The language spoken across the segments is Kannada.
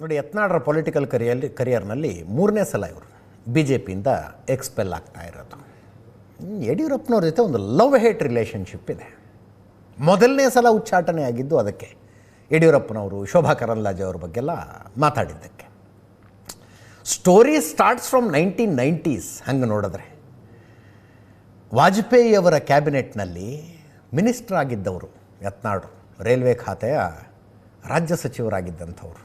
ನೋಡಿ ಯತ್ನಾಡ್ರ ಪೊಲಿಟಿಕಲ್ ಕರಿಯರ್ ಕರಿಯರ್ನಲ್ಲಿ ಮೂರನೇ ಸಲ ಇವರು ಬಿ ಜೆ ಪಿಯಿಂದ ಎಕ್ಸ್ಪೆಲ್ ಆಗ್ತಾ ಇರೋದು. ಯಡಿಯೂರಪ್ಪನವ್ರ ಜೊತೆ ಒಂದು ಲವ್ ಹೇಟ್ ರಿಲೇಷನ್ಶಿಪ್ ಇದೆ. ಮೊದಲನೇ ಸಲ ಉಚ್ಚಾಟನೆ ಆಗಿದ್ದು ಅದಕ್ಕೆ ಯಡಿಯೂರಪ್ಪನವರು, ಶೋಭಾ ಕರಂದ್ಲಾಜೆ ಅವ್ರ ಬಗ್ಗೆಲ್ಲ ಮಾತಾಡಿದ್ದಕ್ಕೆ. Story starts from nineteen nineties ಹಂಗೆ ನೋಡಿದ್ರೆ. ವಾಜಪೇಯಿ ಅವರ ಕ್ಯಾಬಿನೆಟ್ನಲ್ಲಿ ಮಿನಿಸ್ಟರ್ ಆಗಿದ್ದವರು ಯತ್ನಾಳು ರೈಲ್ವೆ ಖಾತೆಯ ರಾಜ್ಯ ಸಚಿವರಾಗಿದ್ದಂಥವ್ರು.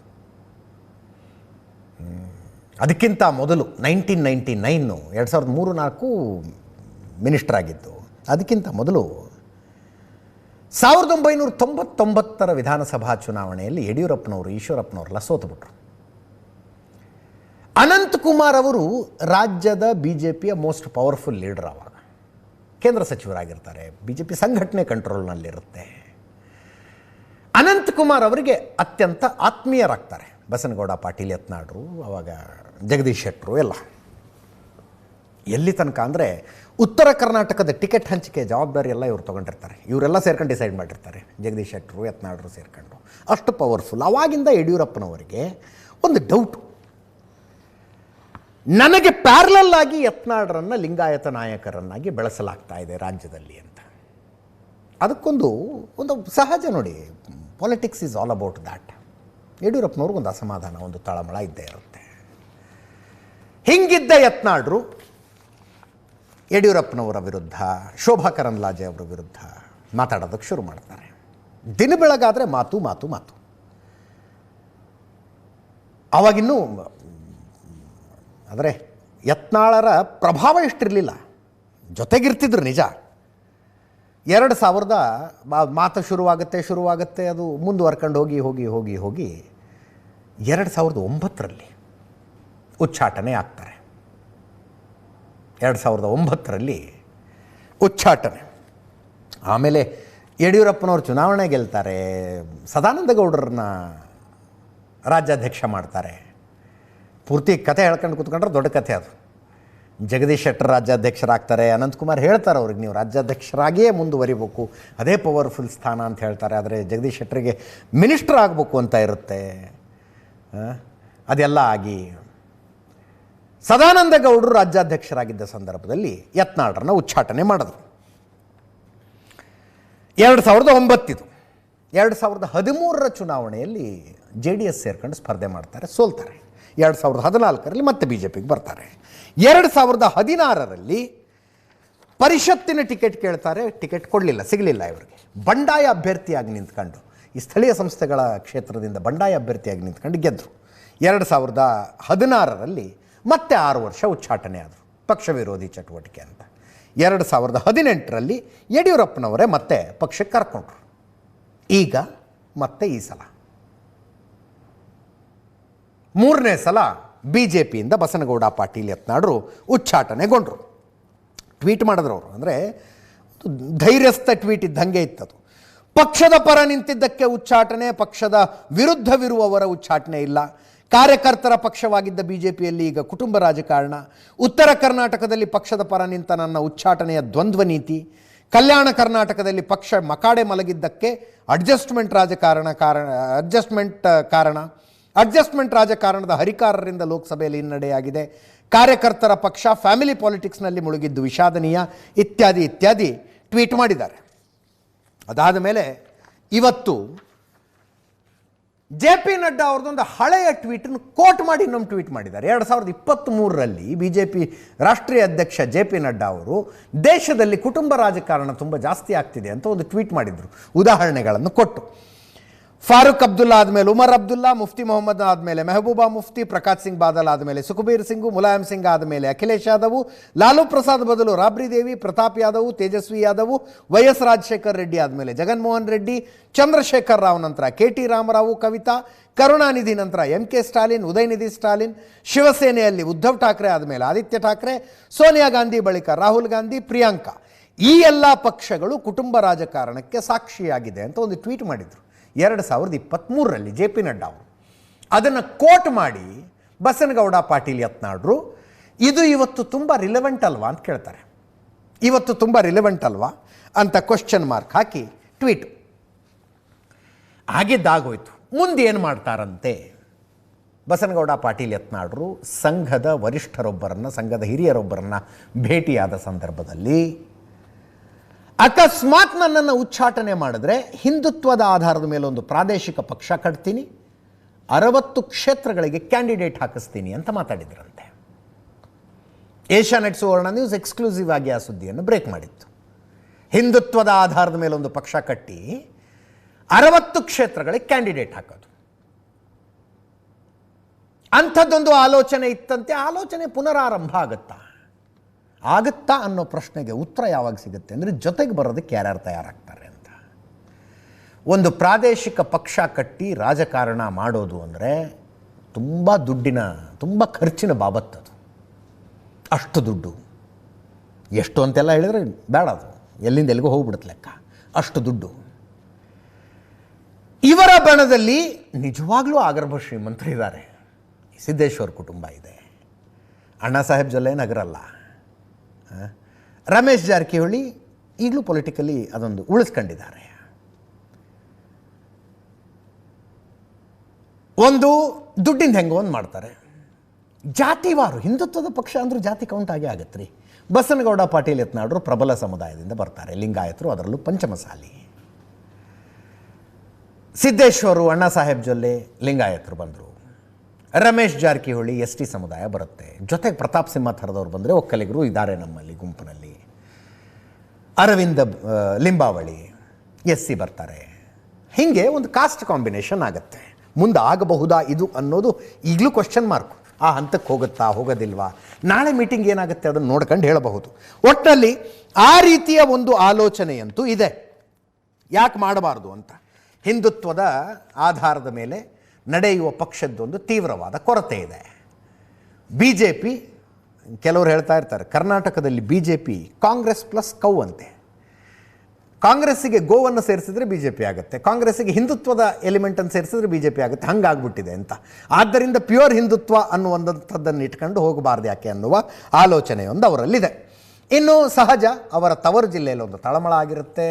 ಅದಕ್ಕಿಂತ ಮೊದಲು ನೈನ್ಟೀನ್ ನೈಂಟಿ ನೈನು ಎರಡು ಸಾವಿರದ ಮೂರು ನಾಲ್ಕು ಮಿನಿಸ್ಟರ್ ಆಗಿದ್ದು ಅದಕ್ಕಿಂತ ಮೊದಲು ಸಾವಿರದ ಒಂಬೈನೂರ ತೊಂಬತ್ತೊಂಬತ್ತರ ವಿಧಾನಸಭಾ ಚುನಾವಣೆಯಲ್ಲಿ ಯಡಿಯೂರಪ್ಪನವರು, ಈಶ್ವರಪ್ಪನವರೆಲ್ಲ ಸೋತುಬಿಟ್ರು. ಅನಂತಕುಮಾರ್ ಅವರು ರಾಜ್ಯದ ಬಿ ಜೆ ಪಿಯ ಮೋಸ್ಟ್ ಪವರ್ಫುಲ್ ಲೀಡರ್ ಆವಾಗ. ಕೇಂದ್ರ ಸಚಿವರಾಗಿರ್ತಾರೆ. ಬಿ ಜೆ ಪಿ ಸಂಘಟನೆ ಕಂಟ್ರೋಲ್ನಲ್ಲಿರುತ್ತೆ. ಅನಂತಕುಮಾರ್ ಅವರಿಗೆ ಅತ್ಯಂತ ಆತ್ಮೀಯರಾಗ್ತಾರೆ. ಬಸನಗೌಡ, ಪಾಟೀಲ್ ಯತ್ನಾಡ್ರು ಅವಾಗ ಜಗದೀಶ್ ಶೆಟ್ಟರು ಎಲ್ಲ. ಎಲ್ಲಿ ತನಕ ಅಂದರೆ ಉತ್ತರ ಕರ್ನಾಟಕದ ಟಿಕೆಟ್ ಹಂಚಿಕೆ ಜವಾಬ್ದಾರಿ ಎಲ್ಲ ಇವ್ರು ತೊಗೊಂಡಿರ್ತಾರೆ. ಇವರೆಲ್ಲ ಸೇರ್ಕೊಂಡು ಡಿಸೈಡ್ ಮಾಡಿರ್ತಾರೆ. ಜಗದೀಶ್ ಶೆಟ್ಟರು ಯತ್ನಾಡ್ರು ಸೇರ್ಕೊಂಡು. ಅಷ್ಟು ಪವರ್ಫುಲ್. ಅವಾಗಿಂದ ಯಡಿಯೂರಪ್ಪನವರಿಗೆ ಒಂದು ಡೌಟು ನನಗೆ ಪ್ಯಾರಲಲ್ ಆಗಿ ಯತ್ನಾಳರನ್ನು ಲಿಂಗಾಯತ ನಾಯಕರನ್ನಾಗಿ ಬೆಳೆಸಲಾಗ್ತಾ ಇದೆ ರಾಜ್ಯದಲ್ಲಿ ಅಂತ. ಅದಕ್ಕೊಂದು, ಒಂದು ಸಹಜ ನೋಡಿ politics is all about that ಯಡಿಯೂರಪ್ಪನವ್ರಿಗೆ ಒಂದು ಅಸಮಾಧಾನ, ಒಂದು ತಳಮಳ ಇದ್ದೇ ಇರುತ್ತೆ. ಹಿಂಗಿದ್ದ ಯತ್ನಾಳ್ರು ಯಡಿಯೂರಪ್ಪನವರ ವಿರುದ್ಧ, ಶೋಭಾ ಕರಂದ್ಲಾಜೆ ಅವರ ವಿರುದ್ಧ ಮಾತಾಡೋದಕ್ಕೆ ಶುರು ಮಾಡ್ತಾರೆ. ದಿನ ಬೆಳಗಾದರೆ ಮಾತು ಮಾತು ಮಾತು. ಅವಾಗಿನ್ನೂ ಆದರೆ ಯತ್ನಾಳರ ಪ್ರಭಾವ ಎಷ್ಟಿರಲಿಲ್ಲ. ಜೊತೆಗಿರ್ತಿದ್ರು ನಿಜ. ಎರಡು ಸಾವಿರದ ಮಾತು ಶುರುವಾಗುತ್ತೆ ಶುರುವಾಗುತ್ತೆ, ಅದು ಮುಂದುವರ್ಕೊಂಡು ಹೋಗಿ ಹೋಗಿ ಹೋಗಿ ಹೋಗಿ ಎರಡು ಸಾವಿರದ ಒಂಬತ್ತರಲ್ಲಿ ಉಚ್ಚಾಟನೆ ಆಗ್ತಾರೆ. ಎರಡು ಸಾವಿರದ ಒಂಬತ್ತರಲ್ಲಿ ಉಚ್ಚಾಟನೆ. ಆಮೇಲೆ ಯಡಿಯೂರಪ್ಪನವ್ರು ಚುನಾವಣೆ ಗೆಲ್ತಾರೆ, ಸದಾನಂದ ಗೌಡರನ್ನ ರಾಜ್ಯಾಧ್ಯಕ್ಷ ಮಾಡ್ತಾರೆ. ಪೂರ್ತಿ ಕತೆ ಹೇಳ್ಕೊಂಡು ಕೂತ್ಕೊಂಡ್ರೆ ದೊಡ್ಡ ಕಥೆ ಅದು. ಜಗದೀಶ್ ಶೆಟ್ಟರ್ ರಾಜ್ಯಾಧ್ಯಕ್ಷರಾಗ್ತಾರೆ, ಅನಂತಕುಮಾರ್ ಹೇಳ್ತಾರೆ ಅವ್ರಿಗೆ ನೀವು ರಾಜ್ಯಾಧ್ಯಕ್ಷರಾಗಿಯೇ ಮುಂದುವರಿಬೇಕು, ಅದೇ ಪವರ್ಫುಲ್ ಸ್ಥಾನ ಅಂತ ಹೇಳ್ತಾರೆ, ಆದರೆ ಜಗದೀಶ್ ಶೆಟ್ಟರಿಗೆ ಮಿನಿಸ್ಟರ್ ಆಗಬೇಕು ಅಂತ ಇರುತ್ತೆ. ಅದೆಲ್ಲ ಆಗಿ ಸದಾನಂದ ಗೌಡರು ರಾಜ್ಯಾಧ್ಯಕ್ಷರಾಗಿದ್ದ ಸಂದರ್ಭದಲ್ಲಿ ಯತ್ನಾಳರನ್ನ ಉಚ್ಚಾಟನೆ ಮಾಡಿದ್ರು. ಎರಡು ಸಾವಿರದ ಒಂಬತ್ತಿದು, ಎರಡು ಸಾವಿರದ ಹದಿಮೂರರ ಚುನಾವಣೆಯಲ್ಲಿ ಜೆ ಡಿ ಎಸ್ ಸೇರ್ಕೊಂಡು ಸ್ಪರ್ಧೆ ಮಾಡ್ತಾರೆ, ಸೋಲ್ತಾರೆ. ಎರಡು ಸಾವಿರದ ಹದಿನಾಲ್ಕರಲ್ಲಿ ಮತ್ತೆ ಬಿ ಜೆ ಪಿಗೆ ಬರ್ತಾರೆ. ಎರಡು ಸಾವಿರದ ಹದಿನಾರರಲ್ಲಿ ಪರಿಷತ್ತಿನ ಟಿಕೆಟ್ ಕೇಳ್ತಾರೆ, ಟಿಕೆಟ್ ಕೊಡಲಿಲ್ಲ, ಸಿಗಲಿಲ್ಲ ಇವರಿಗೆ. ಬಂಡಾಯ ಅಭ್ಯರ್ಥಿಯಾಗಿ ನಿಂತ್ಕೊಂಡು, ಈ ಸ್ಥಳೀಯ ಸಂಸ್ಥೆಗಳ ಕ್ಷೇತ್ರದಿಂದ ಬಂಡಾಯ ಅಭ್ಯರ್ಥಿಯಾಗಿ ನಿಂತ್ಕೊಂಡು ಗೆದ್ದರು ಎರಡು ಸಾವಿರದ ಹದಿನಾರರಲ್ಲಿ ಮತ್ತೆ ಆರು ವರ್ಷ ಉಚ್ಚಾಟನೆ ಆದರು, ಪಕ್ಷ ವಿರೋಧಿ ಚಟುವಟಿಕೆ ಅಂತ. ಎರಡು ಸಾವಿರದ ಹದಿನೆಂಟರಲ್ಲಿ ಯಡಿಯೂರಪ್ಪನವರೇ ಮತ್ತೆ ಪಕ್ಷಕ್ಕೆ ಕರ್ಕೊಂಡ್ರು. ಈಗ ಮತ್ತೆ ಈ ಸಲ. ಮೂರನೇ ಸಲ ಬಿ ಜೆ ಪಿಯಿಂದ ಬಸನಗೌಡ ಪಾಟೀಲ್ ಯತ್ನಾಡ್ರು ಉಚ್ಚಾಟನೆಗೊಂಡರು. ಟ್ವೀಟ್ ಮಾಡಿದ್ರು ಅವರು. ಅಂದರೆ ಧೈರ್ಯಸ್ಥ ಟ್ವೀಟ್ ಇದ್ದಂಗೆ ಇತ್ತದು ಪಕ್ಷದ ಪರ ನಿಂತಿದ್ದಕ್ಕೆ ಉಚ್ಚಾಟನೆ, ಪಕ್ಷದ ವಿರುದ್ಧವಿರುವವರ ಉಚ್ಚಾಟನೆ ಇಲ್ಲ. ಕಾರ್ಯಕರ್ತರ ಪಕ್ಷವಾಗಿದ್ದ ಬಿ ಜೆ ಪಿಯಲ್ಲಿ ಈಗ ಕುಟುಂಬ ರಾಜಕಾರಣ. ಉತ್ತರ ಕರ್ನಾಟಕದಲ್ಲಿ ಪಕ್ಷದ ಪರ ನಿಂತ ನನ್ನ ಉಚ್ಚಾಟನೆಯ ದ್ವಂದ್ವ ನೀತಿ. ಕಲ್ಯಾಣ ಕರ್ನಾಟಕದಲ್ಲಿ ಪಕ್ಷ ಮಕಾಡೆ ಮಲಗಿದ್ದಕ್ಕೆ ಅಡ್ಜಸ್ಟ್ಮೆಂಟ್ ರಾಜಕಾರಣ ಕಾರಣ ಅಡ್ಜಸ್ಟ್ಮೆಂಟ್ ಕಾರಣ. ಅಡ್ಜಸ್ಟ್ಮೆಂಟ್ ರಾಜಕಾರಣದ ಹರಿಕಾರರಿಂದ ಲೋಕಸಭೆಯಲ್ಲಿ ಹಿನ್ನಡೆಯಾಗಿದೆ. ಕಾರ್ಯಕರ್ತರ ಪಕ್ಷ ಫ್ಯಾಮಿಲಿ ಪಾಲಿಟಿಕ್ಸ್ನಲ್ಲಿ ಮುಳುಗಿದ್ದು ವಿಷಾದನೀಯ, ಇತ್ಯಾದಿ ಇತ್ಯಾದಿ ಟ್ವೀಟ್ ಮಾಡಿದ್ದಾರೆ. ಅದಾದ ಮೇಲೆ ಇವತ್ತು ಜೆ ಪಿ ನಡ್ಡಾ ಅವ್ರದ್ದೊಂದು ಹಳೆಯ ಟ್ವೀಟನ್ನು ಕೋಟ್ ಮಾಡಿ ಇನ್ನೊಂದು ಟ್ವೀಟ್ ಮಾಡಿದ್ದಾರೆ. ಎರಡು ಸಾವಿರದ ಇಪ್ಪತ್ತ್ಮೂರರಲ್ಲಿ ಬಿ ಜೆ ಪಿ ರಾಷ್ಟ್ರೀಯ ಅಧ್ಯಕ್ಷ ಜೆ ಪಿ ನಡ್ಡಾ ಅವರು ದೇಶದಲ್ಲಿ ಕುಟುಂಬ ರಾಜಕಾರಣ ತುಂಬ ಜಾಸ್ತಿ ಆಗ್ತಿದೆ ಅಂತ ಒಂದು ಟ್ವೀಟ್ ಮಾಡಿದರು. ಉದಾಹರಣೆಗಳನ್ನು ಕೊಟ್ಟು. ಫಾರೂಕ್ ಅಬ್ದುಲ್ಲಾ ಆದಮೇಲೆ, ಉಮರ್ ಅಬ್ದುಲ್ಲಾ, ಮುಫ್ತಿ ಮೊಹಮ್ಮದ್ ಆದಮೇಲೆ, ಮೆಹಬೂಬಾ ಮುಫ್ತಿ, ಪ್ರಕಾಶ್ ಸಿಂಗ್ ಬಾದಲ್ ಆದಮೇಲೆ, ಸುಖಬೀರ್ ಸಿಂಗು, ಮುಲಾಯಂ ಸಿಂಗ್ ಆದಮೇಲೆ, ಅಖಿಲೇಶ್ ಯಾದವ್, ಲಾಲು ಪ್ರಸಾದ್ ಬದಲು ರಾಬ್ರಿ ದೇವಿ, ಪ್ರತಾಪ್ ಯಾದವ್, ತೇಜಸ್ವಿ ಯಾದವ್ ವೈ ಎಸ್ ರಾಜಶೇಖರ್ ರೆಡ್ಡಿ ಆದಮೇಲೆ, ಜಗನ್ಮೋಹನ್ ರೆಡ್ಡಿ, ಚಂದ್ರಶೇಖರ್ ರಾವ್ ನಂತರ ಕೆ ಟಿ ರಾಮರಾವ್ ಕವಿತಾ, ಕರುಣಾನಿಧಿ ನಂತರ ಎಂ ಕೆ ಸ್ಟಾಲಿನ್, ಉದಯನಿಧಿ ಸ್ಟಾಲಿನ್, ಶಿವಸೇನೆಯಲ್ಲಿ ಉದ್ಧವ್ ಠಾಕ್ರೆ ಆದಮೇಲೆ, ಆದಿತ್ಯ ಠಾಕ್ರೆ, ಸೋನಿಯಾ ಗಾಂಧಿ ಬಳಿಕ ರಾಹುಲ್ ಗಾಂಧಿ, ಪ್ರಿಯಾಂಕಾ. ಈ ಎಲ್ಲ ಪಕ್ಷಗಳು ಕುಟುಂಬ ರಾಜಕಾರಣಕ್ಕೆ ಸಾಕ್ಷಿಯಾಗಿದೆ ಅಂತ ಒಂದು ಟ್ವೀಟ್ ಮಾಡಿದರು. ಎರಡು ಸಾವಿರದ ಇಪ್ಪತ್ತ್ಮೂರರಲ್ಲಿ ಜೆ ಪಿ ನಡ್ಡಾ ಅವರು ಅದನ್ನು ಕೋಟ್ ಮಾಡಿ ಬಸನಗೌಡ ಪಾಟೀಲ್ ಯತ್ನಾಡ್ರು ಇದು ಇವತ್ತು ತುಂಬ ರಿಲೆವೆಂಟ್ ಅಲ್ವಾ ಅಂತ ಕೇಳ್ತಾರೆ. ಇವತ್ತು ತುಂಬ ರಿಲೆವೆಂಟ್ ಅಲ್ವಾ ಅಂತ ಕ್ವಶನ್ ಮಾರ್ಕ್ ಹಾಕಿ ಟ್ವೀಟ್ ಆಗಿದ್ದಾಗೋಯ್ತು ಮುಂದೆ ಏನು ಮಾಡ್ತಾರಂತೆ? ಬಸನಗೌಡ ಪಾಟೀಲ್ ಯತ್ನಾಡ್ರು ಸಂಘದ ವರಿಷ್ಠರೊಬ್ಬರನ್ನು, ಸಂಘದ ಹಿರಿಯರೊಬ್ಬರನ್ನು ಭೇಟಿಯಾದ ಸಂದರ್ಭದಲ್ಲಿ ಅಕಸ್ಮಾತ್ ನನ್ನನ್ನು ಉಚ್ಚಾಟನೆ ಮಾಡಿದ್ರೆ ಹಿಂದುತ್ವದ ಆಧಾರದ ಮೇಲೆ ಒಂದು ಪ್ರಾದೇಶಿಕ ಪಕ್ಷ ಕಟ್ತೀನಿ, ಅರವತ್ತು ಕ್ಷೇತ್ರಗಳಿಗೆ ಕ್ಯಾಂಡಿಡೇಟ್ ಹಾಕಿಸ್ತೀನಿ ಅಂತ ಮಾತಾಡಿದ್ರಂತೆ. ಏಷ್ಯಾನೆಟ್ ಸುವರ್ಣ ನ್ಯೂಸ್ ಎಕ್ಸ್ಕ್ಲೂಸಿವ್ ಆಗಿ ಆ ಸುದ್ದಿಯನ್ನು ಬ್ರೇಕ್ ಮಾಡಿತ್ತು. ಹಿಂದುತ್ವದ ಆಧಾರದ ಮೇಲೆ ಒಂದು ಪಕ್ಷ ಕಟ್ಟಿ, ಅರವತ್ತು ಕ್ಷೇತ್ರಗಳಿಗೆ ಕ್ಯಾಂಡಿಡೇಟ್ ಹಾಕೋದು. ಅಂಥದ್ದೊಂದು ಆಲೋಚನೆ ಇತ್ತಂತೆ, ಆಲೋಚನೆ ಪುನರಾರಂಭ ಆಗುತ್ತಾ? ಆಗುತ್ತಾ ಅನ್ನೋ ಪ್ರಶ್ನೆಗೆ ಉತ್ತರ ಯಾವಾಗ ಸಿಗುತ್ತೆ ಅಂದರೆ ಜೊತೆಗೆ ಬರೋದಕ್ಕೆ ಯಾರ್ಯಾರು ತಯಾರಾಗ್ತಾರೆ ಅಂತ. ಒಂದು ಪ್ರಾದೇಶಿಕ ಪಕ್ಷ ಕಟ್ಟಿ ರಾಜಕಾರಣ ಮಾಡೋದು ಅಂದರೆ ತುಂಬ ದುಡ್ಡಿನ, ತುಂಬ ಖರ್ಚಿನ ಬಾಬತ್ತದು ಅಷ್ಟು ದುಡ್ಡು. ಎಷ್ಟು ಅಂತೆಲ್ಲ ಹೇಳಿದರೆ ಬೇಡ ಅದು. ಎಲ್ಲಿಂದ ಎಲ್ಲಿಗೂ ಹೋಗ್ಬಿಡುತ್ತೆ ಲೆಕ್ಕ. ಅಷ್ಟು ದುಡ್ಡು. ಇವರ ಬಣದಲ್ಲಿ ನಿಜವಾಗ್ಲೂ ಆಗರ್ಭ ಶ್ರೀಮಂತರಿದ್ದಾರೆ. ಸಿದ್ದೇಶ್ವರ್ ಕುಟುಂಬ ಇದೆ. ಅಣ್ಣಾ ಸಾಹೇಬ್ ಜೊಲ್ಲೆ ನಗರಲ್ಲ? ರಮೇಶ್ ಜಾರಕಿಹೊಳಿ ಈಗಲೂ ಪೊಲಿಟಿಕಲಿ ಅದೊಂದು ಉಳಿಸ್ಕೊಂಡಿದ್ದಾರೆ. ಒಂದು ದುಡ್ಡಿಂದ ಹೆಂಗೋ ಒಂದು ಮಾಡ್ತಾರೆ? ಜಾತಿವಾರು, ಹಿಂದುತ್ವದ ಪಕ್ಷ ಅಂದರೂ ಜಾತಿ ಕೌಂಟ್ ಆಗೇ ಆಗತ್ತೆ ರೀ ಬಸನಗೌಡ, ಪಾಟೀಲ್ ಎತ್ನಾಡ್ರು ಪ್ರಬಲ ಸಮುದಾಯದಿಂದ ಬರ್ತಾರೆ, ಲಿಂಗಾಯತರು ಅದರಲ್ಲೂ ಪಂಚಮಸಾಲಿ. ಸಿದ್ದೇಶ್ವರು ಅಣ್ಣಾ ಸಾಹೇಬ್ ಜೊಲ್ಲೆ, ಲಿಂಗಾಯತರು ಬಂದರು. ರಮೇಶ್ ಜಾರಕಿಹೊಳಿ, ಎಸ್ ಟಿ ಸಮುದಾಯ ಬರುತ್ತೆ. ಜೊತೆಗೆ ಪ್ರತಾಪ್ ಸಿಂಹ ಥರದವ್ರು ಬಂದರೆ ಒಕ್ಕಲಿಗರು ಇದ್ದಾರೆ ನಮ್ಮಲ್ಲಿ ಗುಂಪಿನಲ್ಲಿ. ಅರವಿಂದ ಲಿಂಬಾವಳಿ, ಎಸ್ ಸಿ ಬರ್ತಾರೆ. ಹೀಗೆ ಒಂದು ಕಾಸ್ಟ್ ಕಾಂಬಿನೇಷನ್ ಆಗುತ್ತೆ. ಮುಂದೆ ಆಗಬಹುದಾ ಇದು ಅನ್ನೋದು ಈಗಲೂ ಕ್ವಶನ್ ಮಾರ್ಕ್ ಆ ಹಂತಕ್ಕೆ ಹೋಗುತ್ತಾ, ಹೋಗೋದಿಲ್ವಾ? ನಾಳೆ ಮೀಟಿಂಗ್ ಏನಾಗುತ್ತೆ ಅದನ್ನು ನೋಡ್ಕೊಂಡು ಹೇಳಬಹುದು. ಒಟ್ಟಿನಲ್ಲಿ ಆ ರೀತಿಯ ಒಂದು ಆಲೋಚನೆಯಂತೂ ಇದೆ. ಯಾಕೆ ಮಾಡಬಾರ್ದು ಅಂತ? ಹಿಂದುತ್ವದ ಆಧಾರದ ಮೇಲೆ ನಡೆಯುವ ಪಕ್ಷದ್ದೊಂದು ತೀವ್ರವಾದ ಕೊರತೆ ಇದೆ. ಬಿ ಜೆ ಪಿ ಕೆಲವರು ಹೇಳ್ತಾ ಇರ್ತಾರೆ, ಕರ್ನಾಟಕದಲ್ಲಿ B J P Congress plus cow ಅಂತೆ. ಕಾಂಗ್ರೆಸ್ಸಿಗೆ ಗೋವನ್ನು ಸೇರಿಸಿದ್ರೆ ಬಿ ಜೆ ಪಿ ಆಗುತ್ತೆ, ಕಾಂಗ್ರೆಸ್ಸಿಗೆ ಹಿಂದುತ್ವದ ಎಲಿಮೆಂಟನ್ನು ಸೇರಿಸಿದ್ರೆ ಬಿ ಜೆ ಪಿ ಆಗುತ್ತೆ, ಹಂಗಾಗ್ಬಿಟ್ಟಿದೆ ಅಂತ. ಆದ್ದರಿಂದ ಪ್ಯೂರ್ ಹಿಂದುತ್ವ ಅನ್ನುವಂಥದ್ದನ್ನು ಇಟ್ಕೊಂಡು ಹೋಗಬಾರ್ದು ಯಾಕೆ ಅನ್ನುವ ಆಲೋಚನೆಯೊಂದು ಅವರಲ್ಲಿದೆ. ಇನ್ನು ಸಹಜ, ಅವರ ತವರು ಜಿಲ್ಲೆಯಲ್ಲಿ ಒಂದು ತಳಮಳ ಆಗಿರುತ್ತೆ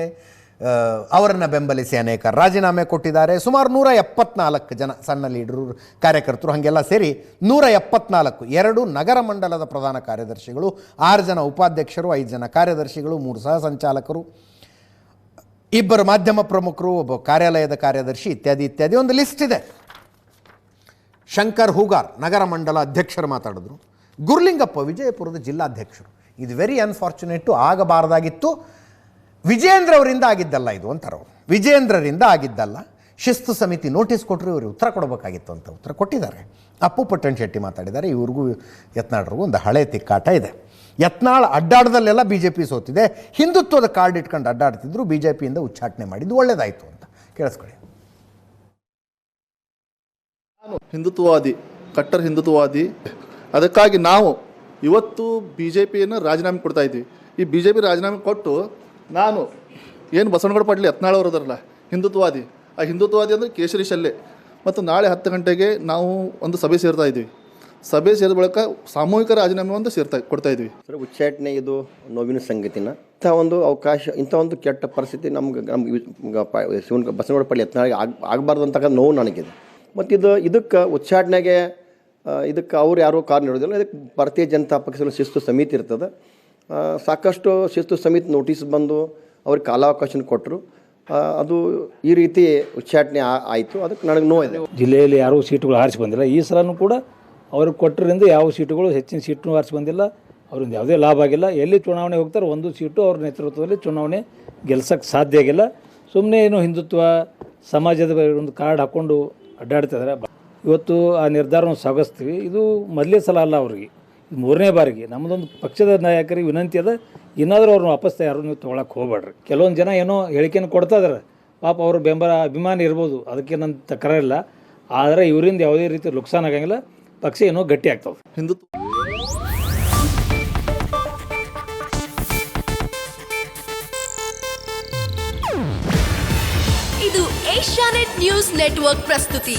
ಅವರನ್ನು ಬೆಂಬಲಿಸಿ ಅನೇಕ ರಾಜೀನಾಮೆ ಕೊಟ್ಟಿದ್ದಾರೆ. ಸುಮಾರು ನೂರ ಎಪ್ಪತ್ನಾಲ್ಕು ಜನ ಸಣ್ಣ ಲೀಡರು, ಕಾರ್ಯಕರ್ತರು ಹಾಗೆಲ್ಲ ಸೇರಿ ನೂರ ಎಪ್ಪತ್ನಾಲ್ಕು, ಎರಡು ನಗರ ಮಂಡಲದ ಪ್ರಧಾನ ಕಾರ್ಯದರ್ಶಿಗಳು, ಆರು ಜನ ಉಪಾಧ್ಯಕ್ಷರು, ಐದು ಜನ ಕಾರ್ಯದರ್ಶಿಗಳು, ಮೂರು ಸಹ ಸಂಚಾಲಕರು. ಇಬ್ಬರು ಮಾಧ್ಯಮ ಪ್ರಮುಖರು, ಒಬ್ಬ ಕಾರ್ಯಾಲಯದ ಕಾರ್ಯದರ್ಶಿ ಇತ್ಯಾದಿ ಇತ್ಯಾದಿ ಒಂದು ಲಿಸ್ಟ್ ಇದೆ. ಶಂಕರ್ ಹೂಗಾರ್, ನಗರ ಮಂಡಲ ಅಧ್ಯಕ್ಷರು ಮಾತಾಡಿದ್ರು. ಗುರ್ಲಿಂಗಪ್ಪ ವಿಜಯಪುರದ ಜಿಲ್ಲಾಧ್ಯಕ್ಷರು. ಇದು ವೆರಿ ಅನ್ಫಾರ್ಚುನೇಟು ಆಗಬಾರ್ದಾಗಿತ್ತು. ವಿಜೇಂದ್ರ ಅವರಿಂದ ಆಗಿದ್ದಲ್ಲ ಇದು ಅಂತಾರೆ ಅವರು. ವಿಜೇಂದ್ರರಿಂದ ಆಗಿದ್ದಲ್ಲ. ಶಿಸ್ತು ಸಮಿತಿ ನೋಟಿಸ್ ಕೊಟ್ಟರು ಇವರು ಉತ್ತರ ಕೊಡಬೇಕಾಗಿತ್ತು ಅಂತ ಉತ್ತರ ಕೊಟ್ಟಿದ್ದಾರೆ. ಅಪ್ಪು ಪಟ್ಟಣ್ ಶೆಟ್ಟಿ ಮಾತಾಡಿದ್ದಾರೆ. ಇವ್ರಿಗೂ ಯತ್ನಾಡ್ರಿಗೂ ಒಂದು ಹಳೆ ತಿಕ್ಕಾಟ ಇದೆ. ಯತ್ನಾಳ್ ಅಡ್ಡಾಡದಲ್ಲೆಲ್ಲ ಬಿ ಜೆ ಪಿ ಸೋತಿದೆ. ಹಿಂದುತ್ವದ ಕಾರ್ಡ್ ಇಟ್ಕೊಂಡು ಅಡ್ಡಾಡ್ತಿದ್ರು ಬಿ ಜೆ ಪಿಯಿಂದ ಉಚ್ಚಾಟನೆ ಮಾಡಿದ್ದು ಒಳ್ಳೇದಾಯಿತು ಅಂತ. ಕೇಳಿಸ್ಕೊಳ್ಳಿ. ನಾನು ಹಿಂದುತ್ವವಾದಿ, ಕಟ್ಟರ್ ಹಿಂದುತ್ವವಾದಿ. ಅದಕ್ಕಾಗಿ ನಾವು ಇವತ್ತು ಬಿ ಜೆ ಪಿಯನ್ನು ರಾಜೀನಾಮೆ ಕೊಡ್ತಾ ಇದ್ವಿ ಈ ಬಿ ಜೆ ಪಿ ರಾಜೀನಾಮೆ ಕೊಟ್ಟು ನಾನು ಏನು ಬಸವನಗೌಡ ಪಾಟೀಲ್ ಯತ್ನಾಳ್ ಅದರಲ್ಲ ಹಿಂದುತ್ವವಾದಿ. ಆ ಹಿಂದುತ್ವವಾದಿ ಅಂದರೆ ಕೇಸರಿ ಶಲ್ಲೆ. ಮತ್ತು ನಾಳೆ ಹತ್ತು ಗಂಟೆಗೆ ನಾವು ಒಂದು ಸಭೆ ಸೇರ್ತಾ ಇದ್ವಿ. ಸಭೆ ಸೇರಿದ ಬಳಿಕ ಸಾಮೂಹಿಕ ರಾಜೀನಾಮೆ ಒಂದು ಸೇರ್ತಾ ಕೊಡ್ತಾ ಇದ್ವಿ. ಸರ್ ಉಚ್ಚಾಟನೆ ಇದು ನೋವಿನ ಸಂಗತಿನ? ಇಂಥ ಒಂದು ಅವಕಾಶ, ಇಂಥ ಒಂದು ಕೆಟ್ಟ ಪರಿಸ್ಥಿತಿ ನಮ್ಗೆ ನಮ್ಗೆ ಶಿವನ ಬಸವನಗೌಡ ಪಾಟೀಲ್ ಯತ್ನಾಳಿಗೆ ಆಗ, ಆಗಬಾರ್ದು ನೋವು ನನಗಿದೆ. ಮತ್ತು ಇದು, ಇದಕ್ಕೆ ಉಚ್ಚಾಟನೆಗೆ ಇದಕ್ಕೆ ಅವ್ರು ಯಾರೂ ಕಾರಣ ಇರೋದಿಲ್ಲ ಇದಕ್ಕೆ ಭಾರತೀಯ ಜನತಾ ಪಕ್ಷದ ಶಿಸ್ತು ಸಮಿತಿ ಇರ್ತದೆ. ಸಾಕಷ್ಟು ಶಿಸ್ತು ಸಮಿತಿ ನೋಟಿಸ್ ಬಂದು ಅವ್ರಿಗೆ ಕಾಲಾವಕಾಶ ಕೊಟ್ಟರು ಅದು ಈ ರೀತಿ ಉಚ್ಚಾಟನೆ ಆಯಿತು. ಅದಕ್ಕೆ ನನಗೆ ನೋವಿದೆ. ಜಿಲ್ಲೆಯಲ್ಲಿ ಯಾರೂ ಸೀಟುಗಳು ಆರಿಸಿ ಬಂದಿಲ್ಲ. ಈ ಸಲನೂ ಕೂಡ ಅವ್ರಿಗೆ ಕೊಟ್ಟರಿಂದ ಯಾವ ಸೀಟುಗಳು ಹೆಚ್ಚಿನ ಸೀಟು ಆರಿಸಿ ಬಂದಿಲ್ಲ. ಅವರಿಂದ ಯಾವುದೇ ಲಾಭ ಆಗಿಲ್ಲ. ಎಲ್ಲಿ ಚುನಾವಣೆ ಹೋಗ್ತಾರೆ ಒಂದು ಸೀಟು ಅವ್ರ ನೇತೃತ್ವದಲ್ಲಿ ಚುನಾವಣೆ ಗೆಲ್ಸೋಕ್ಕೆ ಸಾಧ್ಯ ಆಗಿಲ್ಲ. ಸುಮ್ಮನೆ ಏನು ಹಿಂದುತ್ವ, ಸಮಾಜದ ಒಂದು ಕಾರ್ಡ್ ಹಾಕ್ಕೊಂಡು ಅಡ್ಡಾಡ್ತಿದ್ದಾರೆ ಇವತ್ತು ಆ ನಿರ್ಧಾರವನ್ನು ಸಾಗಿಸ್ತೀವಿ ಇದು ಮೊದಲೇ ಸಲ ಅಲ್ಲ ಅವ್ರಿಗೆ. ಮೂರನೇ ಬಾರಿಗೆ ನಮ್ಮದೊಂದು ಪಕ್ಷದ ನಾಯಕರಿಗೆ ವಿನಂತಿ ಅದ ಇನ್ನಾದರೂ ಅವ್ರನ್ನ ವಾಪಸ್ ಯಾರು ನೀವು ತೊಗೊಳಕ್ಕೆ ಹೋಗ್ಬೇಡ್ರಿ. ಕೆಲವೊಂದು ಜನ ಏನೋ ಹೇಳಿಕೆಯನ್ನು ಕೊಡ್ತಾ ಇದಾರೆ. ಪಾಪ ಅವರು ಬೆಂಬಲ ಅಭಿಮಾನಿ ಇರ್ಬೋದು ಅದಕ್ಕೆ ನನ್ನ ತಕರಾರಿಲ್ಲ ಆದರೆ ಇವರಿಂದ ಯಾವುದೇ ರೀತಿ ನುಕ್ಸಾನ್ ಆಗಂಗಿಲ್ಲ. ಪಕ್ಷ ಏನೋ ಗಟ್ಟಿ ಆಗ್ತದೆ. ಹಿಂದುತ್ವ ಇದು ಏಷ್ಯಾನೆಟ್ ನ್ಯೂಸ್ ನೆಟ್ವರ್ಕ್ ಪ್ರಸ್ತುತಿ.